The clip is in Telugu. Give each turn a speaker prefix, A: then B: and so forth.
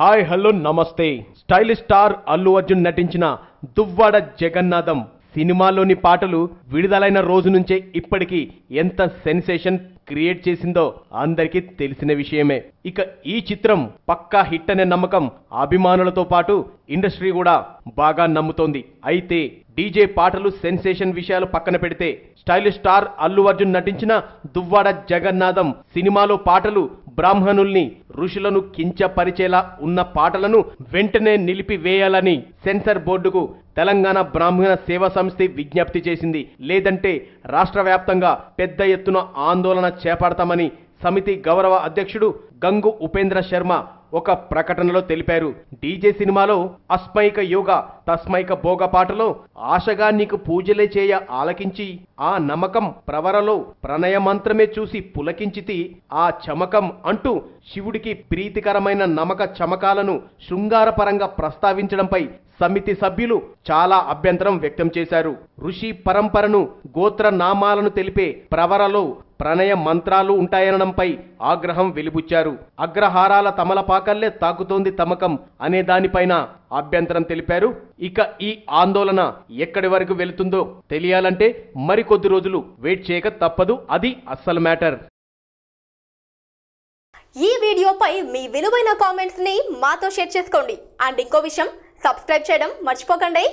A: హాయ్ హలో నమస్తే. స్టైలిష్ స్టార్ అల్లు అర్జున్ నటించిన దువ్వాడ జగన్నాథం సినిమాలోని పాటలు విడుదలైన రోజు నుంచే ఇప్పటికి ఎంత సెన్సేషన్ క్రియేట్ చేసిందో అందరికీ తెలిసిన విషయమే. ఇక ఈ చిత్రం పక్కా హిట్ అనే నమ్మకం అభిమానులతో పాటు ఇండస్ట్రీ కూడా బాగా నమ్ముతోంది. అయితే డీజే పాటలు సెన్సేషన్ విషయాలు పక్కన పెడితే స్టైలిష్ స్టార్ అల్లు అర్జున్ నటించిన దువ్వాడ జగన్నాథం సినిమాలో పాటలు బ్రాహ్మణుల్ని ఋషులను కించపరిచేలా ఉన్న పాటలను వెంటనే నిలిపివేయాలని సెన్సార్ బోర్డుకు తెలంగాణ బ్రాహ్మణ సేవా సంస్థ విజ్ఞప్తి చేసింది. లేదంటే రాష్ట్ర వ్యాప్తంగా పెద్ద ఎత్తున ఆందోళన చేపడతామని సమితి గౌరవ అధ్యక్షుడు గంగు ఉపేంద్ర శర్మ ఒక ప్రకటనలో తెలిపారు. డీజే సినిమాలో అస్మైక యోగ తస్మైక భోగ పాటలో ఆశగా నీకు పూజలే చేయ ఆలకించి ఆ నమ్మకం ప్రవరలో ప్రణయ మంత్రమే చూసి పులకించితి ఆ చమకం అంటూ శివుడికి ప్రీతికరమైన నమక చమకాలను శృంగారపరంగా ప్రస్తావించడంపై సమితి సభ్యులు చాలా అభ్యంతరం వ్యక్తం చేశారు. ఋషి పరంపరను గోత్ర నామాలను తెలిపే ప్రవరలో ప్రణయ మంత్రాలు ఉంటాయనడంపై ఆగ్రహం వెలిబుచ్చారు. అగ్రహారాల తమలపాకల్లే తాకుతోంది తమకం అనే దానిపైన అభ్యంతరం తెలిపారు. ఇక ఈ ఆందోళన ఎక్కడి వరకు వెళుతుందో తెలియాలంటే మరికొద్ది రోజులు వెయిట్ చేయక తప్పదు. అది అస్సలు మ్యాటర్.
B: ఈ వీడియోపై మీ విలువైన కామెంట్స్ని మాతో షేర్ చేసుకోండి. అండ్ ఇంకో విషయం సబ్స్క్రైబ్ చేయడం మర్చిపోకండి.